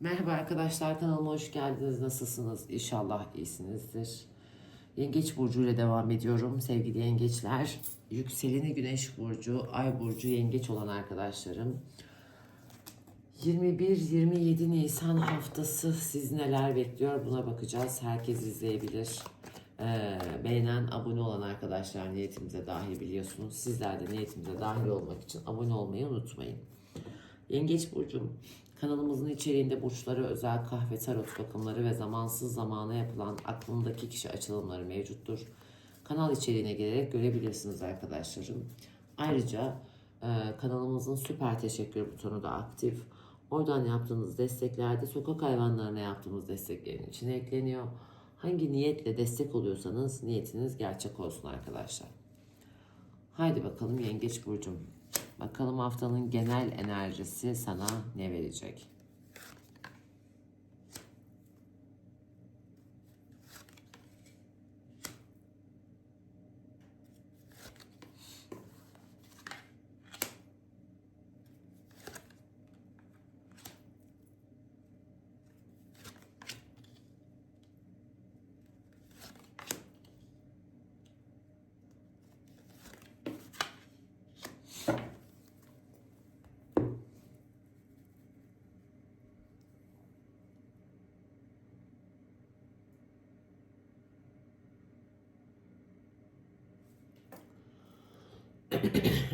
Merhaba arkadaşlar kanalıma hoş geldiniz. Nasılsınız? İnşallah iyisinizdir. Yengeç burcu ile devam ediyorum. Sevgili yengeçler, yükseleni güneş burcu, ay burcu yengeç olan arkadaşlarım. 21-27 Nisan haftası siz neler bekliyor buna bakacağız. Herkes izleyebilir. Ee, beğenen, abone olan arkadaşlar niyetimize dahil biliyorsunuz. Sizler de niyetimize dahil olmak için abone olmayı unutmayın. Yengeç burcum kanalımızın içeriğinde burçlara özel kahve tarot bakımları ve zamansız zamana yapılan aklındaki kişi açılımları mevcuttur. Kanal içeriğine gelerek görebilirsiniz arkadaşlarım. Ayrıca e, kanalımızın süper teşekkür butonu da aktif. Oradan yaptığınız desteklerde sokak hayvanlarına yaptığımız desteklerin içine ekleniyor. Hangi niyetle destek oluyorsanız niyetiniz gerçek olsun arkadaşlar. Haydi bakalım Yengeç Burcum. Bakalım haftanın genel enerjisi sana ne verecek?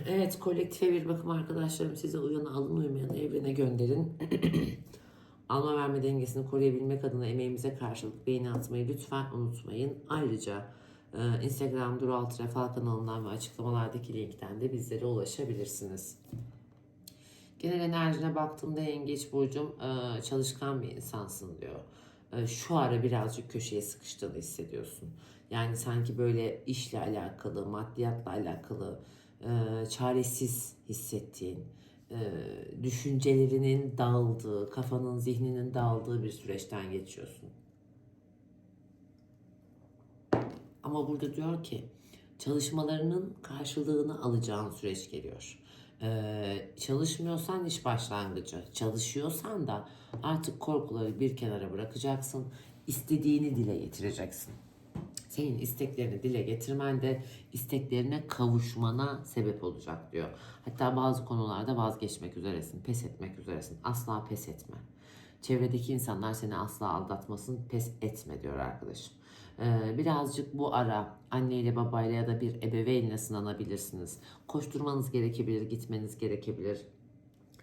Evet kolektife bir bakım arkadaşlarım size uyanı alın uymayanı evrene gönderin. Alma verme dengesini koruyabilmek adına emeğimize karşılık beğeni atmayı lütfen unutmayın. Ayrıca e, Instagram Dural Trefal kanalından ve açıklamalardaki linkten de bizlere ulaşabilirsiniz. Genel enerjine baktığımda Yengeç Burcu'm e, çalışkan bir insansın diyor. E, Şu ara birazcık köşeye sıkıştığını hissediyorsun. Yani sanki böyle işle alakalı, maddiyatla alakalı, e, çaresiz hissettiğin, e, düşüncelerinin dağıldığı, kafanın, zihninin dağıldığı bir süreçten geçiyorsun. Ama burada diyor ki çalışmalarının karşılığını alacağın süreç geliyor. Ee, çalışmıyorsan iş başlangıcı, çalışıyorsan da artık korkuları bir kenara bırakacaksın, istediğini dile getireceksin. Senin isteklerini dile getirmen de isteklerine kavuşmana sebep olacak diyor. Hatta bazı konularda vazgeçmek üzeresin, pes etmek üzeresin. Asla pes etme. Çevredeki insanlar seni asla aldatmasın, pes etme diyor arkadaşım. Ee, birazcık bu ara anneyle babayla ya da bir ebeveynle sınanabilirsiniz. Koşturmanız gerekebilir, gitmeniz gerekebilir,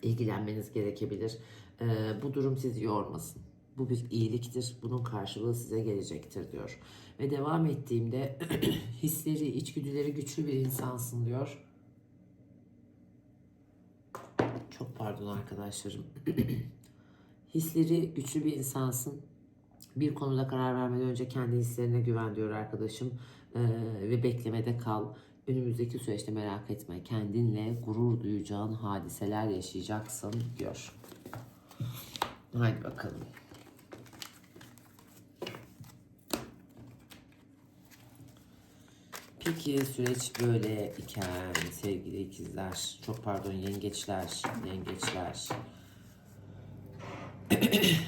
ilgilenmeniz gerekebilir. Ee, bu durum sizi yormasın. Bu bir iyiliktir. Bunun karşılığı size gelecektir diyor. Ve devam ettiğimde hisleri, içgüdüleri güçlü bir insansın diyor. Çok pardon arkadaşlarım. hisleri güçlü bir insansın. Bir konuda karar vermeden önce kendi hislerine güven diyor arkadaşım. Ee, ve beklemede kal. Önümüzdeki süreçte merak etme. Kendinle gurur duyacağın hadiseler yaşayacaksın diyor. Haydi bakalım. Peki süreç böyle iken sevgili ikizler, çok pardon yengeçler, yengeçler.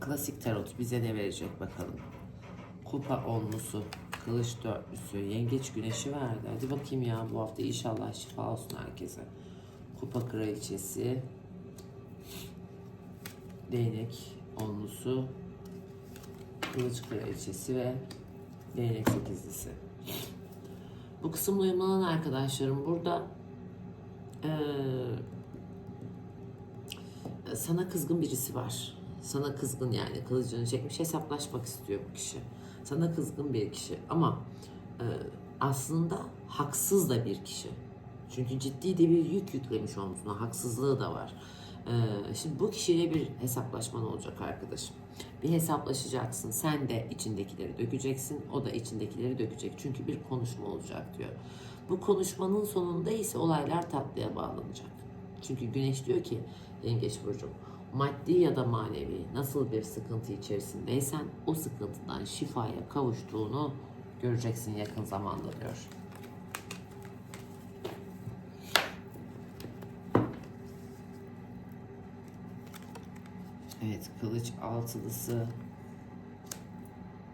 Klasik tarot bize ne verecek bakalım. Kupa onlusu, kılıç dörtlüsü, yengeç güneşi verdi. Hadi bakayım ya bu hafta inşallah şifa olsun herkese. Kupa kraliçesi, değnek onlusu, kılıç kraliçesi ve değnek sekizlisi. Bu kısımla uyumlanan arkadaşlarım burada eee, sana kızgın birisi var. Sana kızgın yani kılıcını çekmiş hesaplaşmak istiyor bu kişi. Sana kızgın bir kişi ama e, aslında haksız da bir kişi. Çünkü ciddi de bir yük yüklemiş omzuna. Haksızlığı da var. E, şimdi bu kişiyle bir hesaplaşman olacak arkadaşım. Bir hesaplaşacaksın. Sen de içindekileri dökeceksin. O da içindekileri dökecek. Çünkü bir konuşma olacak diyor. Bu konuşmanın sonunda ise olaylar tatlıya bağlanacak. Çünkü Güneş diyor ki Yengeç Burcu maddi ya da manevi nasıl bir sıkıntı içerisindeysen o sıkıntıdan şifaya kavuştuğunu göreceksin yakın zamanda diyor. Evet, kılıç altılısı,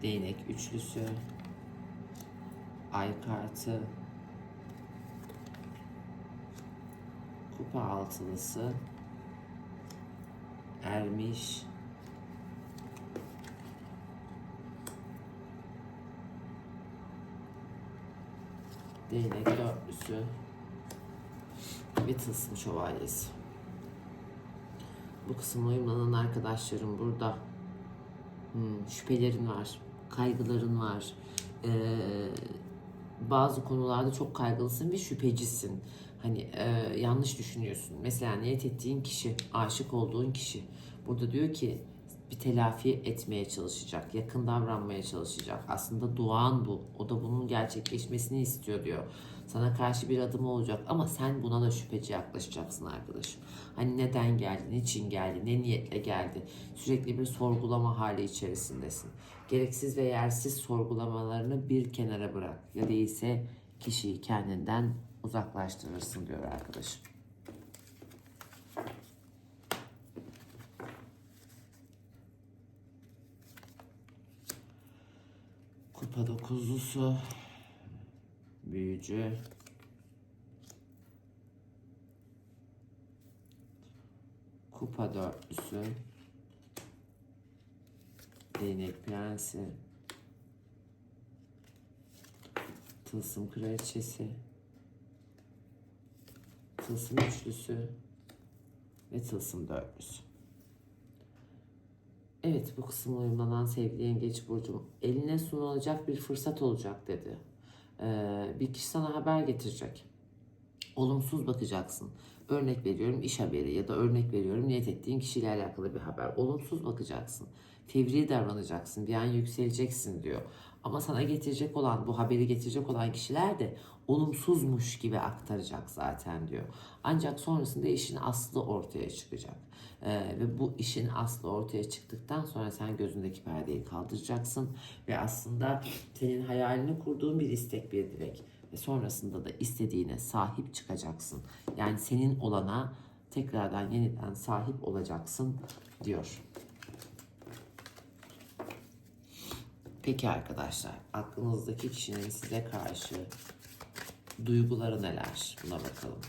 değnek üçlüsü, ay kartı, kupa altılısı, ermiş, değnek dörtlüsü ve tılsım şövalyesi. Bu kısımla uyumlanan arkadaşlarım burada. Hmm, şüphelerin var, kaygıların var. Ee, bazı konularda çok kaygılısın ve şüphecisin. Hani e, yanlış düşünüyorsun. Mesela niyet ettiğin kişi, aşık olduğun kişi. Burada diyor ki bir telafi etmeye çalışacak, yakın davranmaya çalışacak. Aslında duan bu. O da bunun gerçekleşmesini istiyor diyor. Sana karşı bir adım olacak ama sen buna da şüpheci yaklaşacaksın arkadaşım. Hani neden geldi, niçin geldi, ne niyetle geldi. Sürekli bir sorgulama hali içerisindesin. Gereksiz ve yersiz sorgulamalarını bir kenara bırak. Ya değilse kişiyi kendinden uzaklaştırırsın diyor arkadaşım. Kupa dokuzlusu, büyücü, kupa dörtlüsü, değnek prensi, tılsım kraliçesi, tılsım üçlüsü ve tılsım dörtlüsü. Evet bu kısımla uyumlanan sevgili yengeç burcum eline sunulacak bir fırsat olacak dedi. Ee, bir kişi sana haber getirecek. Olumsuz bakacaksın. Örnek veriyorum iş haberi ya da örnek veriyorum niyet ettiğin kişiyle alakalı bir haber. Olumsuz bakacaksın. Fevri davranacaksın. Bir an yükseleceksin diyor. Ama sana getirecek olan, bu haberi getirecek olan kişiler de olumsuzmuş gibi aktaracak zaten diyor. Ancak sonrasında işin aslı ortaya çıkacak. Ee, ve bu işin aslı ortaya çıktıktan sonra sen gözündeki perdeyi kaldıracaksın ve aslında senin hayalini kurduğun bir istek, bir dilek ve sonrasında da istediğine sahip çıkacaksın. Yani senin olana tekrardan yeniden sahip olacaksın diyor. Peki arkadaşlar, aklınızdaki kişinin size karşı duyguları neler? Buna bakalım.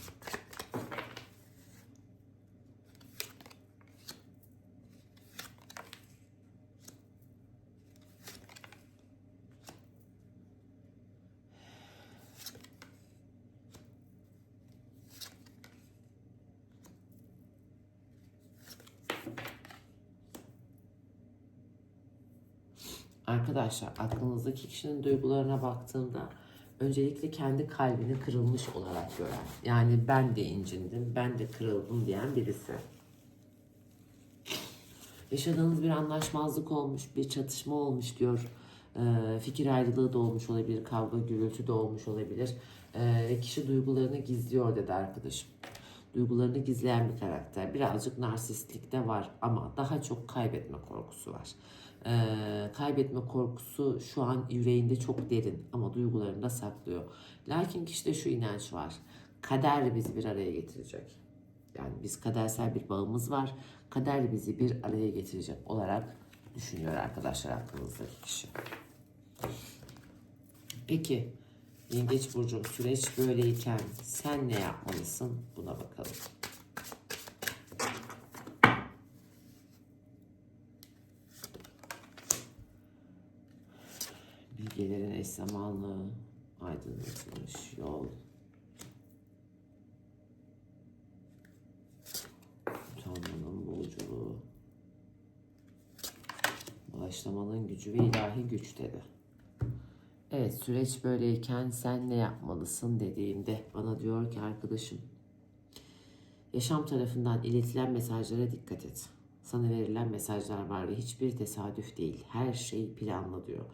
Arkadaşlar aklınızdaki kişinin duygularına baktığımda öncelikle kendi kalbini kırılmış olarak gören yani ben de incindim ben de kırıldım diyen birisi. Yaşadığınız bir anlaşmazlık olmuş bir çatışma olmuş diyor. Ee, fikir ayrılığı da olmuş olabilir kavga gürültü de olmuş olabilir. Ee, kişi duygularını gizliyor dedi arkadaşım. Duygularını gizleyen bir karakter. Birazcık narsistlik de var ama daha çok kaybetme korkusu var. Ee, kaybetme korkusu şu an yüreğinde çok derin ama duygularını da saklıyor. Lakin kişide şu inanç var. Kader bizi bir araya getirecek. Yani biz kadersel bir bağımız var. Kader bizi bir araya getirecek olarak düşünüyor arkadaşlar aklınızdaki kişi. Peki Yengeç Burcu süreç böyleyken sen ne yapmalısın? Buna bakalım. Bilgelerin eş zamanlı aydınlatılmış yol. Tanrı'nın buluculuğu. Bağışlamanın gücü ve ilahi güç dedi. Evet süreç böyleyken sen ne yapmalısın dediğimde bana diyor ki arkadaşım yaşam tarafından iletilen mesajlara dikkat et. Sana verilen mesajlar var ve hiçbir tesadüf değil. Her şey planlı diyor.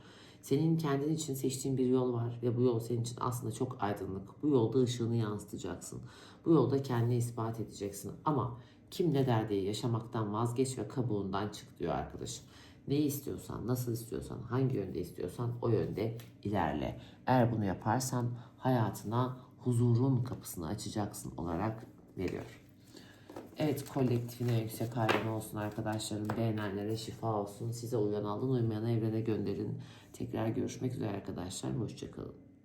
Senin kendin için seçtiğin bir yol var ve bu yol senin için aslında çok aydınlık. Bu yolda ışığını yansıtacaksın. Bu yolda kendini ispat edeceksin. Ama kim ne der diye yaşamaktan vazgeç ve kabuğundan çık diyor arkadaşım. Ne istiyorsan, nasıl istiyorsan, hangi yönde istiyorsan o yönde ilerle. Eğer bunu yaparsan hayatına huzurun kapısını açacaksın olarak veriyor. Evet kolektifine yüksek hayran olsun arkadaşlarım. Beğenenlere şifa olsun. Size uyan alın uymayanı evrene gönderin. Tekrar görüşmek üzere arkadaşlar. Hoşçakalın.